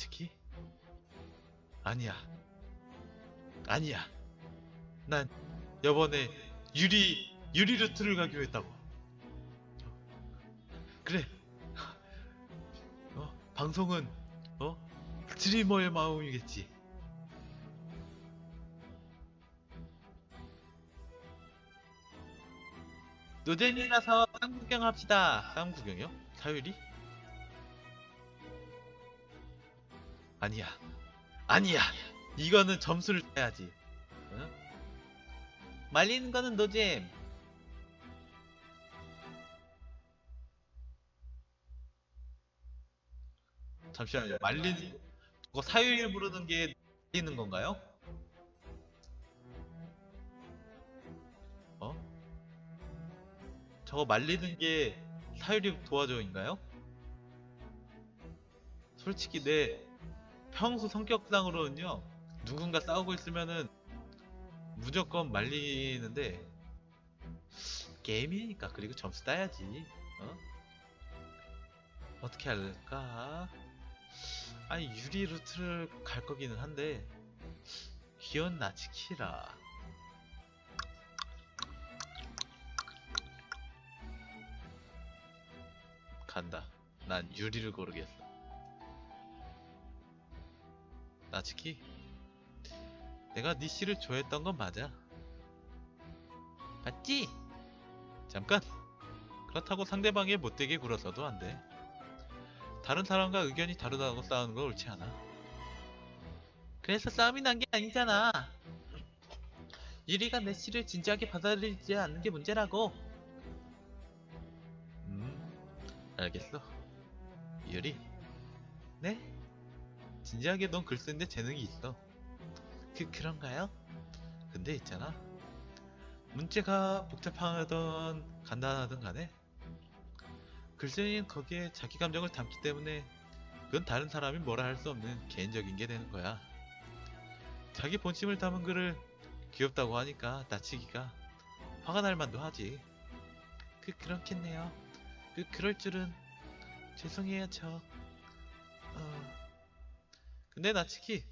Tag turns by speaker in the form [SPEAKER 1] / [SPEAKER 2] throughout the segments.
[SPEAKER 1] 나츠키? 아니야. 아니야. 난 여번에 유리 유리 루트를 가기로 했다고. 그래. 어, 방송은 어 스트리머의 마음이겠지. 노잼이라서 쌍 구경 합시다. 쌍 구경이요? 사유리? 아니야. 아니야. 이거는 점수를 따야지. 응? 말리는 거는 노잼. 잠시만요. 말리는 그거 사유리 부르는 게 말리는 건가요? 어? 저거 말리는 게 사유리 도와줘인가요? 솔직히 내 평소 성격상으로는요 누군가 싸우고 있으면은 무조건 말리는데 게임이니까 그리고 점수 따야지 어? 어떻게 할까? 아니 유리 루트를 갈 거기는 한데 귀여운 나치키라 간다 난 유리를 고르겠어 나치키 내가 네 씨를 좋아했던 건 맞아. 맞지? 잠깐. 그렇다고 상대방의 못되게 굴어서도 안돼. 다른 사람과 의견이 다르다고 싸우는 건 옳지 않아. 그래서 싸움이 난 게 아니잖아. 유리가 내 씨를 진지하게 받아들이지 않는 게 문제라고. 음 알겠어. 유리. 네? 진지하게 넌 글 쓰는데 재능이 있어. 그, 그런가요? 근데 있잖아. 문제가 복잡하던 간단하든 간에 글쓰기는 거기에 자기 감정을 담기 때문에 그건 다른 사람이 뭐라 할 수 없는 개인적인 게 되는 거야. 자기 본심을 담은 글을 귀엽다고 하니까 나치기가 화가 날 만도 하지. 그, 그렇겠네요. 그, 그럴 줄은 죄송해요, 저. 어... 근데 나치키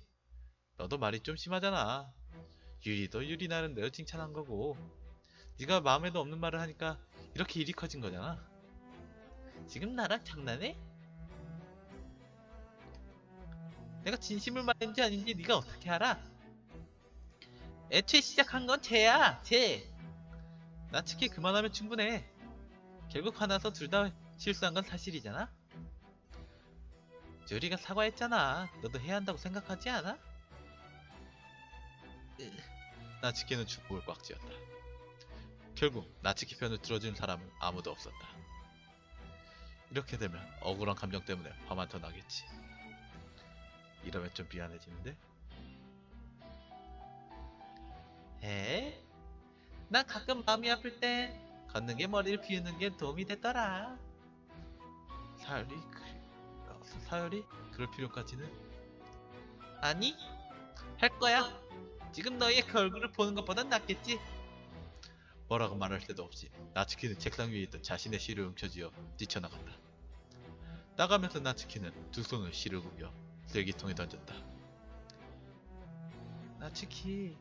[SPEAKER 1] 너도 말이 좀 심하잖아. 유리도 유리 나름대로 칭찬한 거고. 네가 마음에도 없는 말을 하니까 이렇게 일이 커진 거잖아. 지금 나랑 장난해? 내가 진심을 말했는지 아닌지 네가 어떻게 알아? 애초에 시작한 건 쟤야 쟤 나치키 그만하면 충분해. 결국 화나서 둘 다 실수한 건 사실이잖아 유리가 사과했잖아. 너도 해야 한다고 생각하지 않아? 나치키는 주먹을 꽉 쥐었다. 결국 나치키 편을 들어준 사람은 아무도 없었다. 이렇게 되면 억울한 감정 때문에 화만 더 나겠지. 이러면 좀 미안해지는데? 에? 난 가끔 마음이 아플 때 걷는 게 머리를 비우는 게 도움이 됐더라. 사리 그 사열이 그럴 필요까지는? 아니 할 거야. 지금 너희의 그 얼굴을 보는 것보단 낫겠지? 뭐라고 말할 때도 없이 나츠키는 책상 위에 있던 자신의 시를 움켜쥐어 뛰쳐나간다. 나가면서 나츠키는 두 손을 시를 구겨 쓰레기통에 던졌다. 나츠키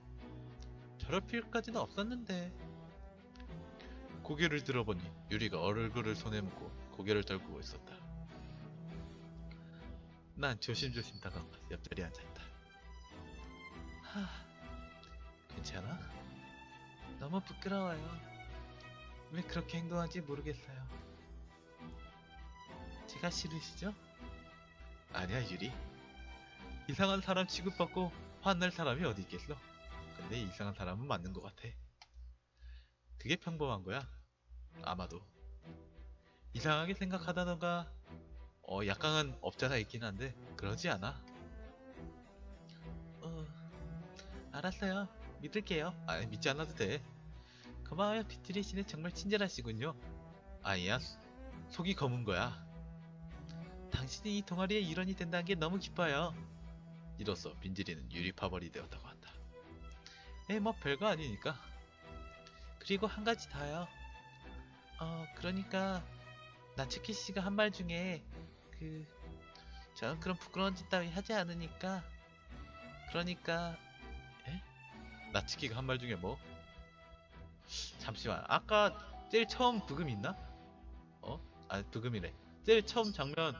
[SPEAKER 1] 저럴 필요까지는 없었는데. 고개를 들어보니 유리가 얼굴을 손에 묻고 고개를 떨구고 있었다 난 조심조심 다가가 옆자리에 앉아있다. 하, 괜찮아? 너무 부끄러워요. 왜 그렇게 행동하지 모르겠어요. 제가 싫으시죠? 아니야 유리. 이상한 사람 취급받고 화날 사람이 어디 있겠어? 근데 이상한 사람은 맞는 것 같아. 그게 평범한 거야. 아마도. 이상하게 생각하다던가 어, 약간은 업자가 있긴 한데 그러지 않아. 어, 알았어요. 믿을게요. 아니 믿지 않아도 돼. 고마워요, 비트리 씨는 정말 친절하시군요. 아니야, 속이 검은 거야. 당신이 이 동아리의 일원이 된다는 게 너무 기뻐요. 이로써 빈지리는 유리파벌이 되었다고 한다. 에, 뭐 별거 아니니까. 그리고 한 가지 더요. 어, 그러니까 나츠키 씨가 한 말 중에 그 저는 그런 부끄러운 짓 따위 하지 않으니까. 그러니까 에? 나치키가 한 말 중에 뭐? 잠시만. 아까 제일 처음 부금 있나? 어? 아 부금이래. 제일 처음 장면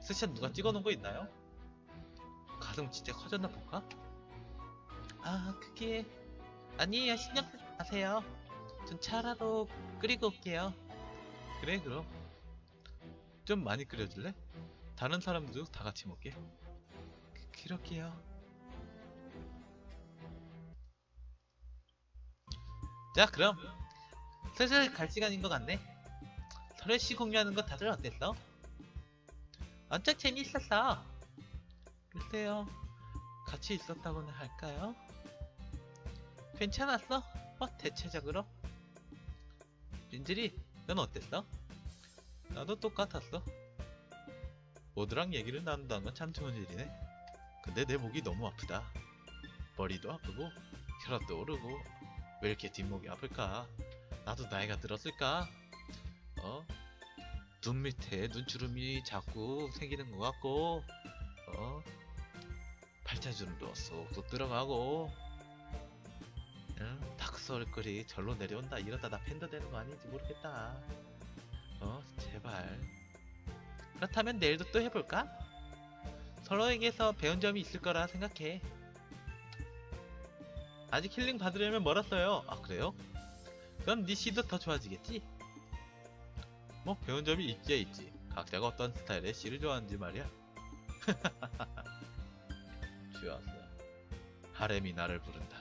[SPEAKER 1] 스샷 누가 찍어놓은 거 있나요? 가슴 진짜 커졌나 볼까? 아 그게 아니에요 신경 쓰지 마세요 전 차라도 끓이고 올게요 그래 그럼 좀 많이 끓여줄래? 다른 사람들도 다 같이 먹게 그, 그럴게요 자 그럼 슬슬 갈 시간인 것 같네 설레씨 공유하는 거 다들 어땠어? 엄청 재밌었어 글쎄요 같이 있었다고는 할까요? 괜찮았어? 뭐 대체적으로 민들이 넌 어땠어? 나도 똑같았어 모두랑 얘기를 나눈다는 건 참 좋은 일이네 근데 내 목이 너무 아프다 머리도 아프고 혈압도 오르고 왜 이렇게 뒷목이 아플까 나도 나이가 들었을까 어? 눈 밑에 눈주름이 자꾸 생기는 것 같고 어? 팔자주름도 쏙쏙 들어가고 응? 다크서클이 절로 내려온다 이러다 나 팬더 되는 거 아닌지 모르겠다 어 제발. 그렇다면 내일도 또 해볼까? 서로에게서 배운 점이 있을 거라 생각해. 아직 힐링 받으려면 멀었어요. 아 그래요? 그럼 네 시도 더 좋아지겠지? 뭐 배운 점이 있기야 있지. 각자가 어떤 스타일의 시를 좋아하는지 말이야. 좋았어. 하렘이 나를 부른다.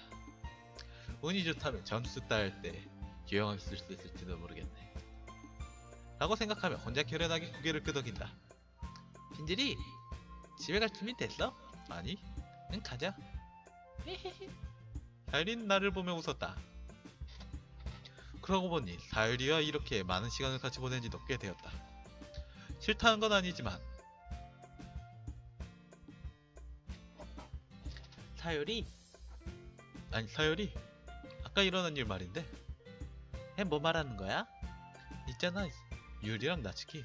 [SPEAKER 1] 운이 좋다면 점수 따일 때 유용하게 쓸수 있을지도 모르겠네 라고 생각하며 혼자 결연하게 고개를 끄덕인다. 빈질이 집에 갈 준비 됐어? 아니 응 가자. 사유린 나를 보며 웃었다. 그러고 보니 사유리와 이렇게 많은 시간을 같이 보낸 지도 꽤 되었다. 싫다는 건 아니지만. 사유리? 아니 사유리? 아까 일어난 일 말인데. 에뭐 말하는 거야? 있잖아 유리랑 나츠키.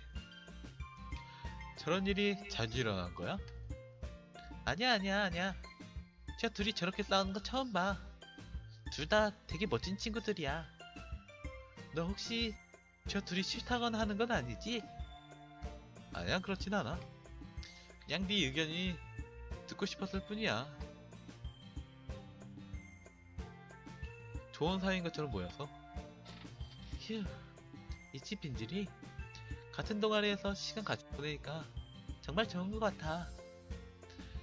[SPEAKER 1] 저런 일이 자주 일어난 거야? 아니야 아니야 아니야. 저 둘이 저렇게 싸우는 거 처음 봐둘 다 되게 멋진 친구들이야. 너 혹시 저 둘이 싫다거나 하는 건 아니지? 아니야 그렇진 않아. 그냥 네 의견이 듣고 싶었을 뿐이야. 좋은 사이인 것처럼 보여서. 휴 이치 빈질이 같은 동아리에서 시간 같이 보내니까 정말 좋은 것 같아.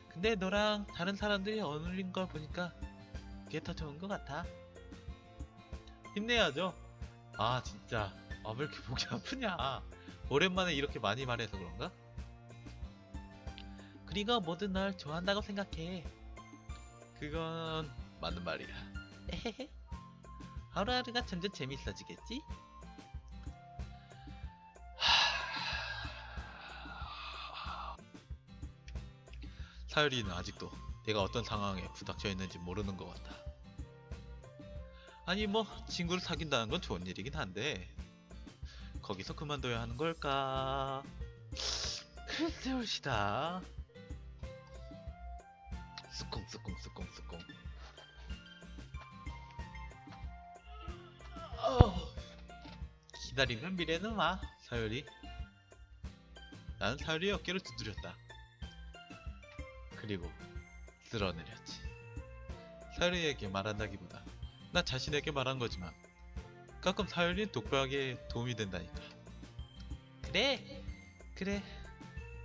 [SPEAKER 1] 근데 너랑 다른 사람들이 어울린 걸 보니까 그게 더 좋은 것 같아. 힘내야죠. 아 진짜. 아 왜 이렇게 목이 아프냐? 오랜만에 이렇게 많이 말해서 그런가? 그리고 모두 널 좋아한다고 생각해. 그건 맞는 말이야 하루하루가 점점 재밌어지겠지? 사유리는 아직도 내가 어떤 상황에 부닥쳐 있는지 모르는 것 같다. 아니 뭐 친구를 사귄다는 건 좋은 일이긴 한데 거기서 그만둬야 하는 걸까? 글쎄 옳시다. 스콩 스콩 스콩 스콩. 어, 기다리면 미래는 와 사유리. 나는 사유리의 어깨를 두드렸다. 그리고 쓸어내렸지. 사유리에게 말한다기보다 나 자신에게 말한 거지만 가끔 사유리는 독백에 도움이 된다니까. 그래, 그래,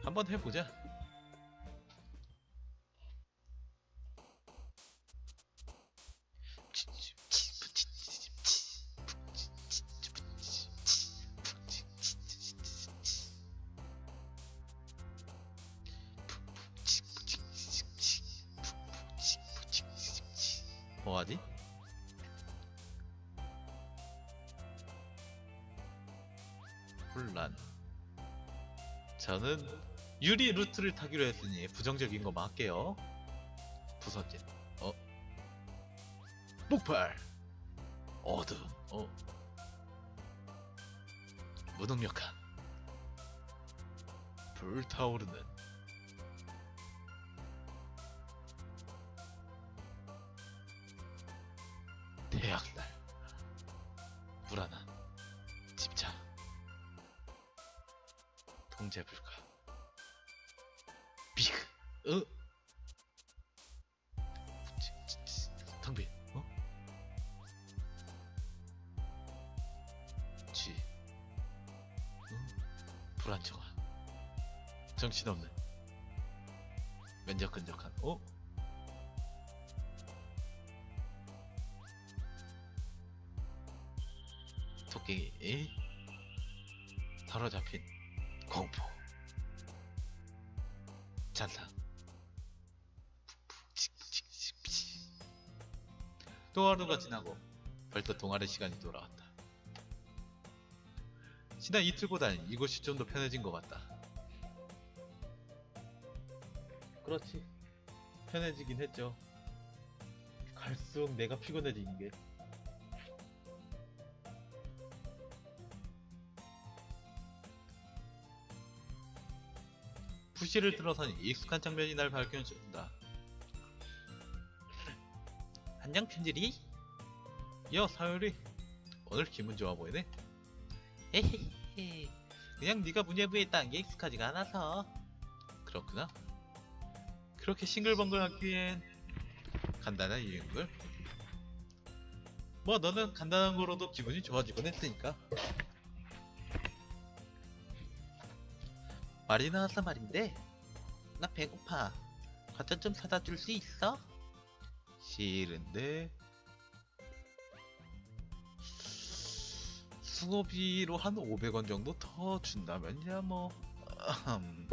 [SPEAKER 1] 한번 해보자. 혼란. 저는 유리 루트를 타기로 했으니 부정적인 거 맞게요. 부서진. 어? 폭발. 어둠. 어? 무능력한. 불타오르는 지- 텅빈. 어? 쥐 어? 불안정한 정신없는 면적근적한. 어? 토끼. 에? 사로잡힌 공포. 잔상 또 하루가 지나고 벌써 동아리 시간이 돌아왔다. 지난 이틀보다는 이곳이 좀 더 편해진 것 같다. 그렇지. 편해지긴 했죠. 갈수록 내가 피곤해지는 게. 푸시를 들어서니 익숙한 장면이 날 발견해준다 안녕 편지리? 여 사유리 오늘 기분 좋아 보이네. 에헤헤. 그냥 네가 문예부에 있다는 게 익숙하지가 않아서. 그렇구나. 그렇게 싱글벙글 하기엔 간단한 이유인걸? 뭐 너는 간단한 거로도 기분이 좋아지곤 했으니까. 말이 나와서 말인데 나 배고파. 과자 좀 사다 줄 수 있어? 싫은데 수고비로 한 500원 정도 더 준다면야 뭐 음.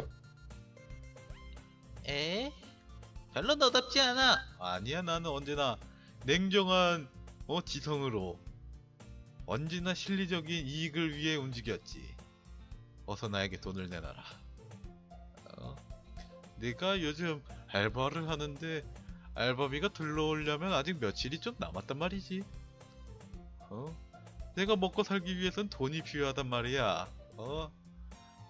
[SPEAKER 1] 에? 별로 너답지 않아 아니야 나는 언제나 냉정한 어 지성으로 언제나 실리적인 이익을 위해 움직였지 어서 나에게 돈을 내놔라 어? 내가 요즘 알바를 하는데 알바비가 들러오려면 아직 며칠이 좀 남았단 말이지 어? 내가 먹고 살기 위해선 돈이 필요하단 말이야 어?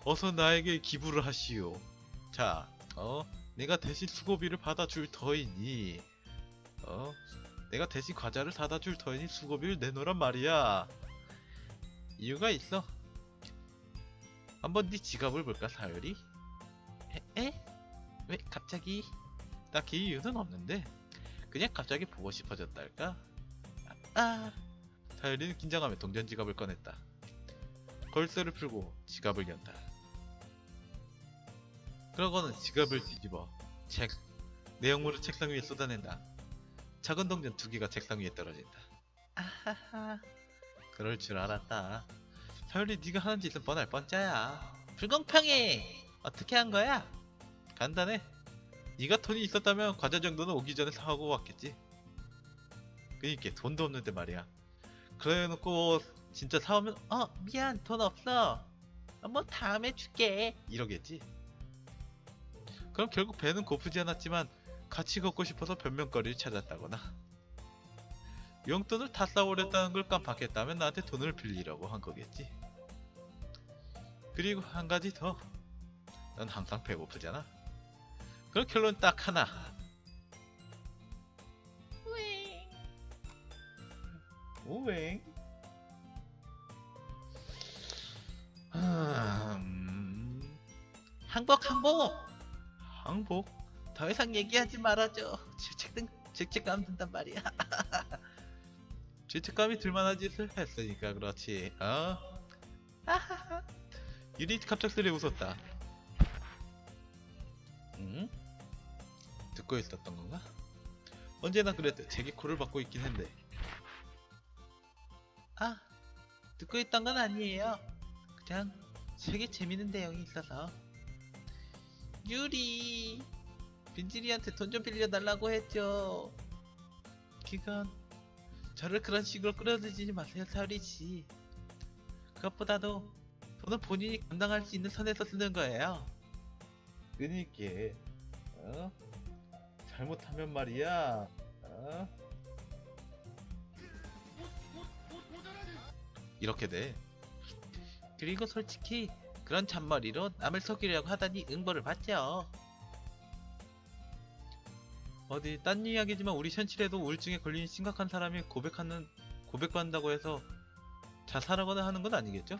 [SPEAKER 1] 어서 나에게 기부를 하시오 자 어? 내가 대신 수고비를 받아줄 터이니 어? 내가 대신 과자를 사다 줄 터이니 수고비를 내놓으란 말이야 이유가 있어 한번 네 지갑을 볼까 사열이? 에? 에? 왜 갑자기? 딱히 이유는 없는데 그냥 갑자기 보고 싶어졌달까? 아, 아. 사열이는 긴장하며 동전 지갑을 꺼냈다. 걸쇠를 풀고 지갑을 연다. 그러고는 지갑을 뒤집어 책 내용물을 책상 위에 쏟아낸다. 작은 동전 두 개가 책상 위에 떨어진다. 아하하. 그럴 줄 알았다. 사열이 네가 하는 짓은 뻔할 뻔짜야. 불공평해. 어떻게 한 거야? 간단해 네가 돈이 있었다면 과자 정도는 오기 전에 사오고 왔겠지. 그니까 돈도 없는데 말이야. 그래놓고 진짜 사오면 어 미안 돈 없어. 어, 뭐 다음에 줄게. 이러겠지. 그럼 결국 배는 고프지 않았지만 같이 걷고 싶어서 변명거리를 찾았다거나. 용돈을 다 싸오랬다는 걸 깜빡했다면 나한테 돈을 빌리려고 한 거겠지. 그리고 한 가지 더. 넌 항상 배고프잖아 그럼 결론 딱 하나. 오웽 음... 항복 항복. 항복? 더 이상 얘기하지 말아줘. 죄책감, 죄책감 든단 말이야. 죄책감이 들만한 짓을 했으니까 그렇지. 어? 아하하. 유리 갑작스레 웃었다. 응? 듣고 있었던 건가? 언제나 그랬듯 제게 코를 받고 있긴 한데. 아 듣고 있던 건 아니에요. 그냥 되게 재밌는 내용이 있어서. 유리 빈지리한테 돈 좀 빌려달라고 했죠. 그건 저를 그런 식으로 끌어들이지 마세요 사리씨. 그것보다도 돈은 본인이 감당할 수 있는 선에서 쓰는 거예요. 그니까 어? 잘못하면 말이야 어? 이렇게 돼 그리고 솔직히 그런 잔머리로 남을 속이려고 하다니 응보를 받죠. 어디 딴 이야기지만 우리 현실에도 우울증에 걸린 심각한 사람이 고백하는 고백받는다고 해서 자살하거나 하는 건 아니겠죠?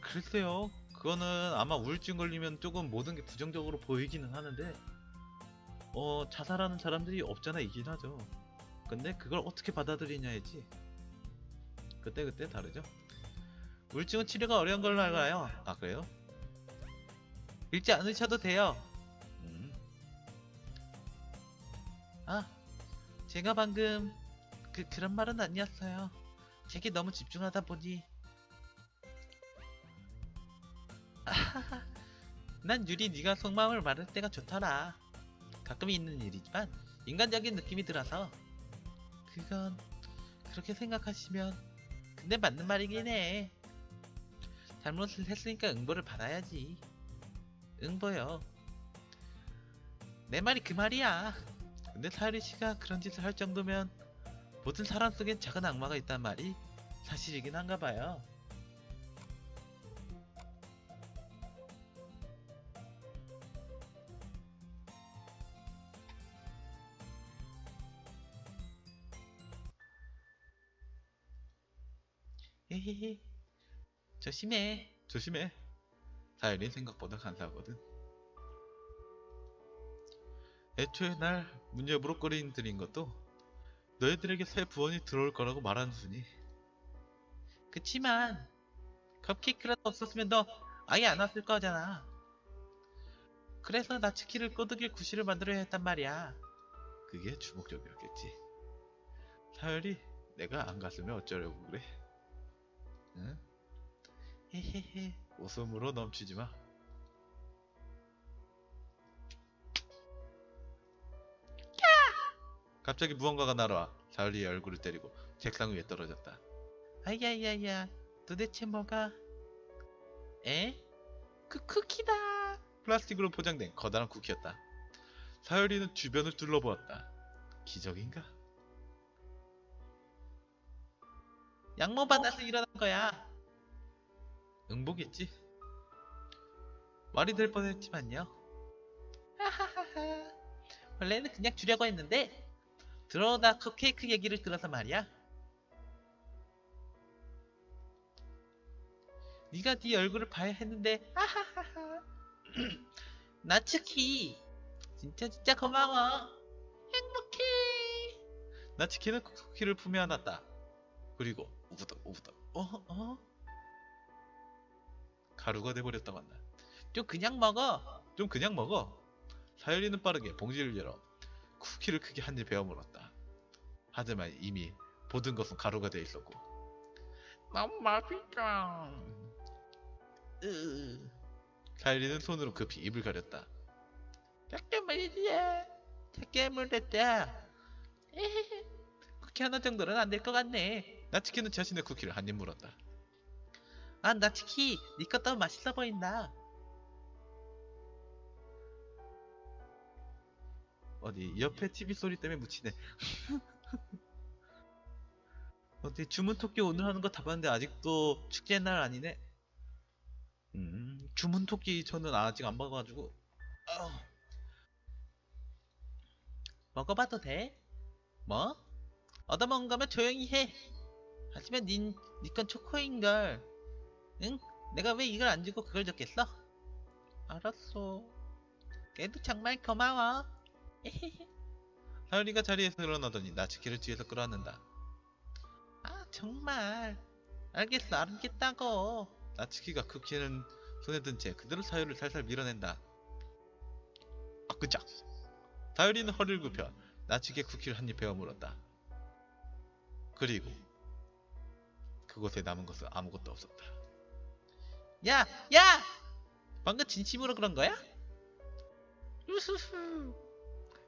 [SPEAKER 1] 글쎄요. 그거는 아마 우울증 걸리면 조금 모든 게 부정적으로 보이기는 하는데 어 자살하는 사람들이 없잖아 있긴 하죠. 근데 그걸 어떻게 받아들이냐이지. 그때 그때 다르죠. 우울증은 치료가 어려운 걸로 알아요. 아 그래요? 읽지 않으셔도 돼요. 음. 아, 제가 방금 그 그런 말은 아니었어요. 제게 너무 집중하다 보니 아하하, 난 유리 네가 속마음을 말할 때가 좋더라. 가끔 있는 일이지만 인간적인 느낌이 들어서 그건 그렇게 생각하시면 근데 맞는 말이긴 해. 잘못을 했으니까 응보를 받아야지. 응보요. 내 말이 그 말이야. 근데 사유리 씨가 그런 짓을 할 정도면 모든 사람 속엔 작은 악마가 있단 말이 사실이긴 한가 봐요. 헤헤헤. 조심해. 조심해. 사유린 생각보다 간사하거든. 애초에 날 문제부로 끌어들인 것도 너희들에게 새 부원이 들어올 거라고 말한 순이. 그치만 컵케이크라도 없었으면 너 아예 안 왔을 거잖아. 그래서 나츠키를 꼬드길 구실을 만들어야 했단 말이야. 그게 주목적이었겠지. 사열이 내가 안 갔으면 어쩌려고 그래? 응? 헤헤헤 웃음으로 넘치지 마. 갑자기 무언가가 날아와 사울리의 얼굴을 때리고 책상 위에 떨어졌다. 아야야야, 도대체 뭐가? 에? 그 쿠키다. 플라스틱으로 포장된 커다란 쿠키였다. 사열이는 주변을 둘러보았다. 기적인가? 양모 받아서 일어난 거야. 응보겠지. 말이 될 뻔했지만요. 하하하하. 원래는 그냥 주려고 했는데 들어오다 컵케이크 얘기를 들어서 말이야. 네가 네 얼굴을 봐야 했는데 하하하하. 나츠키 진짜 진짜 고마워. 행복해. 나츠키는 쿠키를 품에 안았다. 그리고 우부덕 우부덕 어 어? 가루가 돼버렸다고 한다. 좀 그냥 먹어. 좀 그냥 먹어. 사열이는 빠르게 봉지를 열어 쿠키를 크게 한 입 베어 물었다. 하지만 이미 모든 것은 가루가 되어 있었고. 너무 맛있다. 으. 사열이는 손으로 급히 입을 가렸다. 잠깐만이야. 작게 물었다. 쿠키 하나 정도는 안 될 것 같네. 나치키는 자신의 쿠키를 한 입 물었다. 아, 나치키, 네 것도 맛있어 보인다. 어디 옆에 TV 소리 때문에 묻히네. 어디 주문 토끼 오늘 하는 거 다 봤는데 아직도 축제 날 아니네. 음, 주문 토끼 저는 아직 안 봐가지고. 아우. 먹어봐도 돼? 뭐? 얻어먹은 거면 조용히 해. 하지만 닌, 니건 초코인걸. 응? 내가 왜 이걸 안 주고 그걸 줬겠어? 알았어. 그래도 정말 고마워. 하율이가 자리에서 일어나더니 나츠키를 뒤에서 끌어안는다. 아 정말. 알겠어 알겠다고. 나츠키가 쿠키는 손에 든 채 그대로 사유를 살살 밀어낸다. 아 끄짝. 사유리는 허리를 굽혀 나츠키의 쿠키를 한 입 베어 물었다. 그리고 그곳에 남은 것은 아무것도 없었다. 야! 야! 방금 진심으로 그런 거야? 우후후.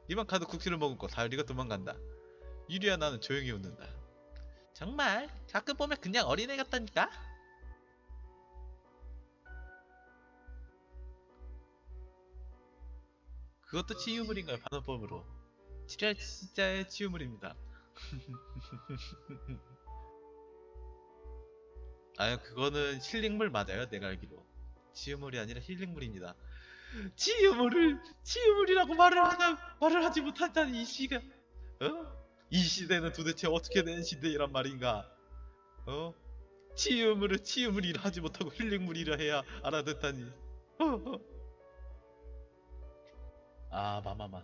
[SPEAKER 1] 이만 카드 쿠키를 머금고 사유리가 도망간다. 유리야 나는 조용히 웃는다. 정말 가끔 보면 그냥 어린애 같다니까? 그것도 치유물인가요? 반어법으로. 지랄 진짜의 치유물입니다. 아유 그거는 힐링물 맞아요 내가 알기로 치유물이 아니라 힐링물입니다 치유물을 치유물이라고 말을 하나 말을 하지 못한다는 이 시가 어? 이 시대는 도대체 어떻게 된 시대이란 말인가 어? 치유물을 치유물이라 하지 못하고 힐링물이라 해야 알아듣다니 어, 어. 아 마마마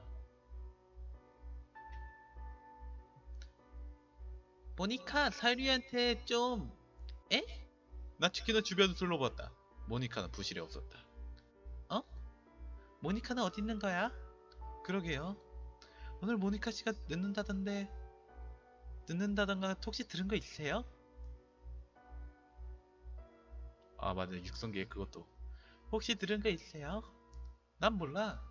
[SPEAKER 1] 모니카 사유리한테 좀 에? 나치키는 주변을 둘러봤다. 모니카는 부실에 없었다. 어? 모니카는 어디 있는 거야? 그러게요. 오늘 모니카 씨가 늦는다던데 늦는다던가 혹시 들은 거 있으세요? 아 맞아 육성계 그것도 혹시 들은 거 있으세요? 난 몰라.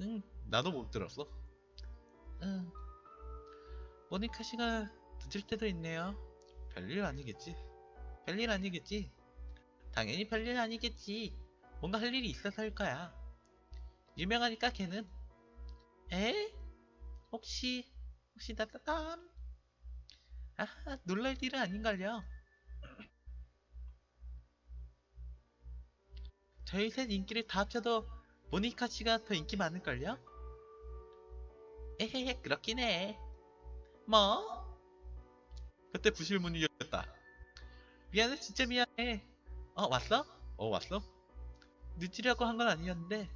[SPEAKER 1] 응 나도 못 들었어. 응 모니카 씨가 늦을 때도 있네요. 별일 아니겠지? 별일 아니겠지? 당연히 별일 아니겠지. 뭔가 할 일이 있어서일 거야. 유명하니까 걔는. 에? 혹시 혹시 나따담? 아하 놀랄 일은 아닌걸요. 저희 셋 인기를 다 합쳐도 모니카 씨가 더 인기 많을걸요? 에헤헤 그렇긴 해. 뭐? 그때 부실 문이 열렸다. 미안해, 진짜 미안해. 어, 왔어? 어, 왔어? 늦으려고 한 건 아니었는데.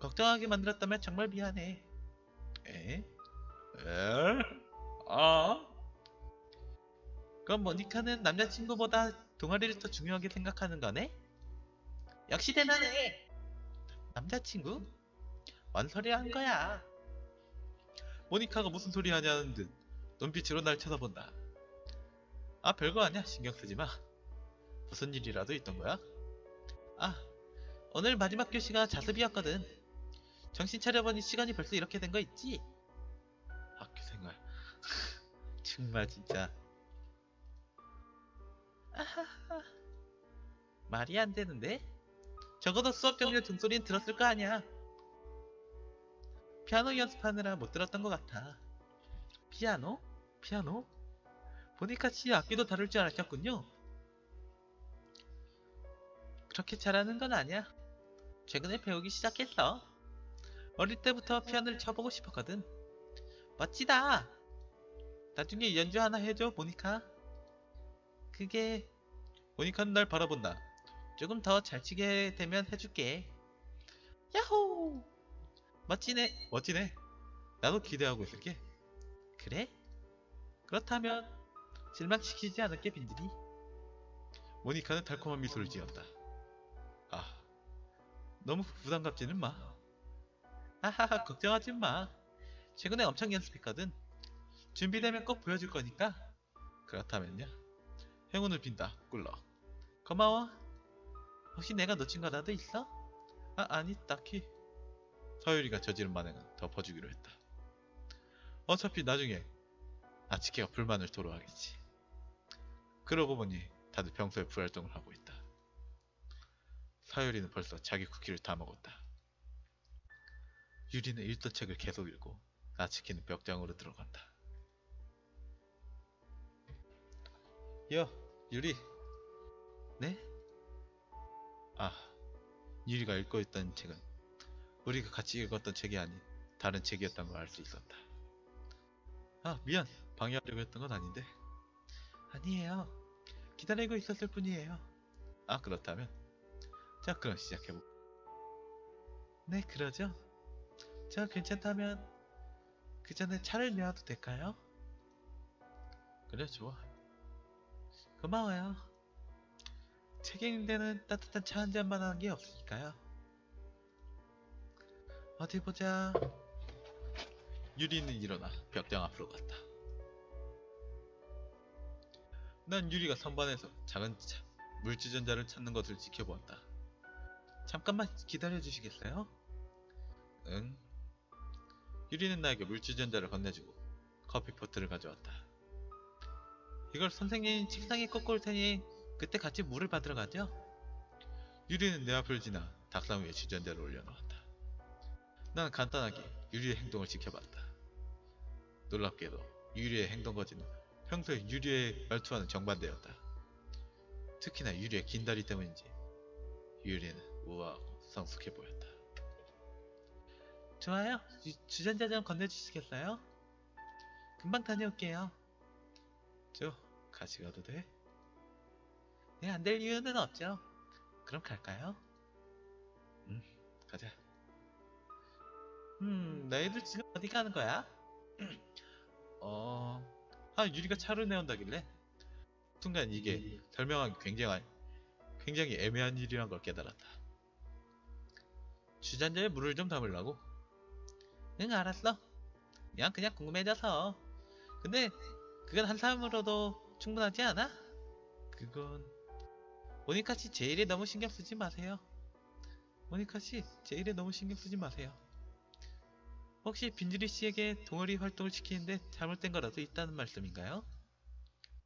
[SPEAKER 1] 걱정하게 만들었다면 정말 미안해. 에? 에? 아? 그럼 모니카는 남자친구보다 동아리를 더 중요하게 생각하는 거네? 역시 대단해! 남자친구? 뭔 소리 한 거야? 모니카가 무슨 소리 하냐는 듯 눈빛으로 날 쳐다본다. 아 별거 아니야 신경 쓰지 마. 무슨 일이라도 있던 거야? 아 오늘 마지막 교시가 자습이었거든. 정신 차려보니 시간이 벌써 이렇게 된 거 있지? 학교 생활 정말 진짜 말이 안 되는데? 적어도 수업 정률 종소리는 들었을 거 아니야. 피아노 연습하느라 못 들었던 것 같아. 피아노? 피아노? 보니까 씨 악기도 다룰 줄 아셨군요. 그렇게 잘하는 건 아니야. 최근에 배우기 시작했어. 어릴 때부터 피아노를 쳐보고 싶었거든. 멋지다. 나중에 연주 하나 해줘, 모니카. 그게 모니카는 날 바라본다. 조금 더 잘 치게 되면 해줄게. 야호! 멋지네. 멋지네. 나도 기대하고 있을게. 그래? 그렇다면 실망시키지 않을게 빈들이. 모니카는 달콤한 미소를 지었다. 아, 너무 부담 갖지는 마. 하하하, 걱정하지 마. 최근에 엄청 연습했거든. 준비되면 꼭 보여줄 거니까. 그렇다면요. 행운을 빈다, 꿀러. 고마워. 혹시 내가 놓친 거 라도 있어? 아, 아니, 딱히. 서유리가 저지른 만행은 덮어주기로 했다. 어차피 나중에 아치케가 불만을 토로하겠지. 그러고 보니 다들 평소에 불활동을 하고 있다. 사유리는 벌써 자기 쿠키를 다 먹었다. 유리는 읽던 책을 계속 읽고 아치케는 벽장으로 들어간다. 여, 유리. 네? 아, 유리가 읽고 있던 책은 우리가 같이 읽었던 책이 아닌 다른 책이었던 걸 알 수 있었다. 아, 미안. 방해하려고 했던 건 아닌데. 아니에요. 기다리고 있었을 뿐이에요. 아, 그렇다면. 자, 그럼 시작해보. 네, 그러죠. 저 괜찮다면 그 전에 차를 내와도 될까요? 그래, 좋아. 고마워요. 책 읽는 데는 따뜻한 차 한 잔만 하는 게 없으니까요. 어디 보자. 유리는 일어나 벽장 앞으로 갔다. 난 유리가 선반에서 작은 차- 물주전자를 찾는 것을 지켜보았다. 잠깐만 기다려 주시겠어요? 응. 유리는 나에게 물주전자를 건네주고 커피포트를 가져왔다. 이걸 선생님 책상에 꽂고 올 테니 그때 같이 물을 받으러 가죠? 유리는 내 앞을 지나 닭상 위에 주전자를 올려놓았다. 나는 간단하게 유리의 행동을 지켜봤다. 놀랍게도 유리의 행동 거지는 평소에 유리의 말투와는 정반대였다. 특히나 유리의 긴 다리 때문인지 유리는 우아하고 성숙해 보였다. 좋아요. 주, 주전자 좀 건네주시겠어요? 금방 다녀올게요. 저 같이 가도 돼? 네, 안 될 이유는 없죠. 그럼 갈까요? 응, 가자. 음, 너희들 지금 어디 가는 거야? 어, 아, 유리가 차를 내온다길래. 순간 이게 설명하기 굉장히, 굉장히 애매한 일이란 걸 깨달았다. 주전자에 물을 좀 담으려고. 응, 알았어. 그냥, 그냥 궁금해져서. 근데, 그건 한 사람으로도 충분하지 않아? 그건, 모니카 씨 제 일에 너무 신경 쓰지 마세요. 모니카 씨, 제 일에 너무 신경 쓰지 마세요. 혹시 빈지리 씨에게 동아리 활동을 시키는데 잘못된 거라도 있다는 말씀인가요?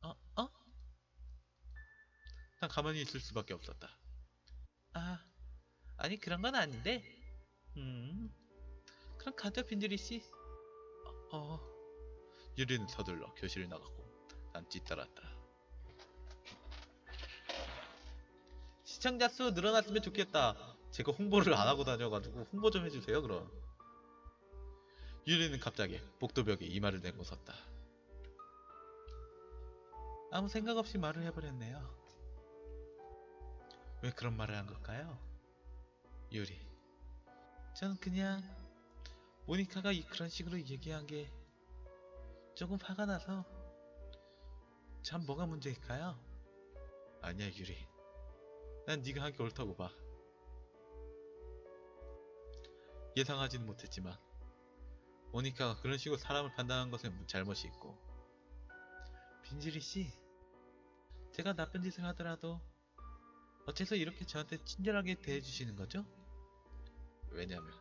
[SPEAKER 1] 어? 어? 난 가만히 있을 수밖에 없었다. 아, 아니 그런 건 아닌데. 음, 그럼 가죠 빈지리 씨. 어, 어. 유리는 서둘러 교실을 나갔고 난 뒤따랐다. 시청자 수 늘어났으면 좋겠다. 제가 홍보를 안 하고 다녀가지고 홍보 좀 해주세요 그럼. 유리는 갑자기 복도벽에 이마를 대고 섰다. 아무 생각 없이 말을 해버렸네요. 왜 그런 말을 한 걸까요? 유리. 저는 그냥 모니카가 이 그런 식으로 얘기한 게 조금 화가 나서 참 뭐가 문제일까요? 아니야 유리. 난 네가 한 게 옳다고 봐. 예상하지는 못했지만 모니카가 그런 식으로 사람을 판단한 것엔 잘못이 있고. 빈지리 씨 제가 나쁜 짓을 하더라도 어째서 이렇게 저한테 친절하게 대해주시는 거죠? 왜냐면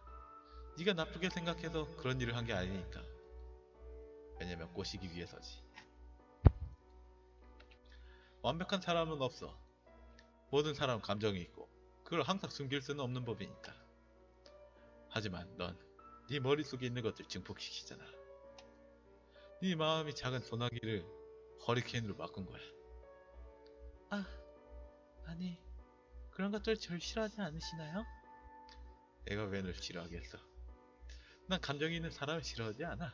[SPEAKER 1] 네가 나쁘게 생각해서 그런 일을 한 게 아니니까. 왜냐면 꼬시기 위해서지. 완벽한 사람은 없어. 모든 사람은 감정이 있고. 그걸 항상 숨길 수는 없는 법이니까. 하지만 넌 네 머릿속에 있는 것들 증폭시키잖아. 네 마음이 작은 소나기를 허리케인으로 바꾼 거야. 아, 아니 그런 것들 절 싫어하지 않으시나요? 내가 왜 널 싫어하겠어? 난 감정이 있는 사람을 싫어하지 않아.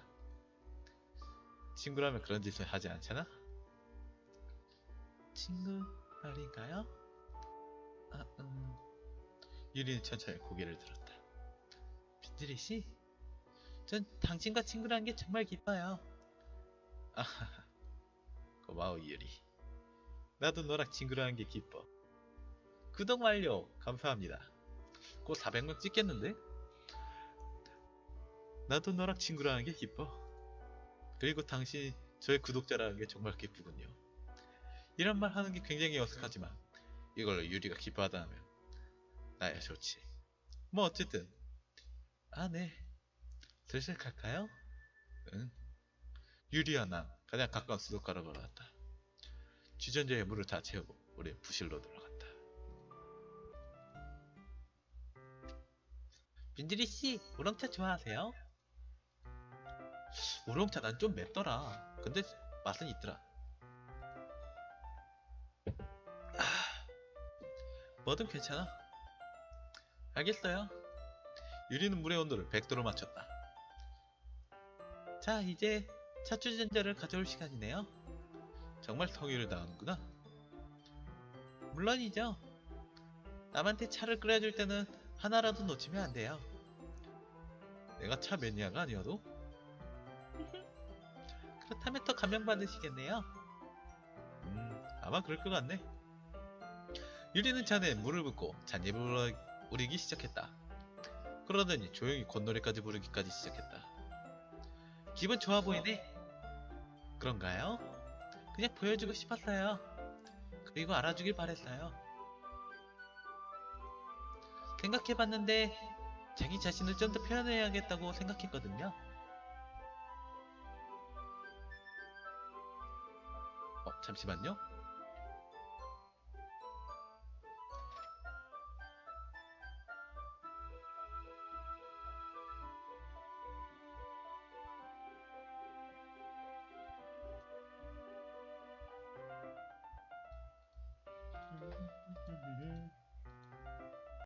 [SPEAKER 1] 친구라면 그런 짓을 하지 않잖아? 친구 말인가요? 아, 음... 유리는 천천히 고개를 들었다. 빈드리 씨? 전 당신과 친구라는 게 정말 기뻐요. 아하하. 고마워, 유리. 나도 너랑 친구라는 게 기뻐. 구독 완료. 감사합니다. 곧 400명 찍겠는데? 나도 너랑 친구라는 게 기뻐. 그리고 당신이 저의 구독자라는 게 정말 기쁘군요. 이런 말 하는 게 굉장히 어색하지만 이걸로 유리가 기뻐하다면 나야 좋지. 뭐 어쨌든 아 네. 슬슬 갈까요? 응. 유리와 난 가장 가까운 수도가로 걸어갔다. 주전자에 물을 다 채우고 우리 부실로 돌아갔다. 빈드리 씨, 우렁차 좋아하세요? 우렁차 난 좀 맵더라. 근데 맛은 있더라. 아, 뭐든 괜찮아. 알겠어요. 유리는 물의 온도를 100도로 맞췄다. 자, 이제 차추전자를 가져올 시간이네요. 정말 성의를 다하는구나. 물론이죠. 남한테 차를 끓여줄 때는 하나라도 놓치면 안 돼요. 내가 차 매니아가 아니어도? 그렇다면 더 감명받으시겠네요. 음, 아마 그럴 것 같네. 유리는 잔에 물을 붓고 잔입을 우리기 시작했다. 그러더니 조용히 콧노래까지 부르기까지 시작했다. 기분 좋아 보이네. 그런가요? 그냥 보여주고 싶었어요. 그리고 알아주길 바랬어요. 생각해봤는데 자기 자신을 좀 더 표현해야겠다고 생각했거든요. 어, 잠시만요.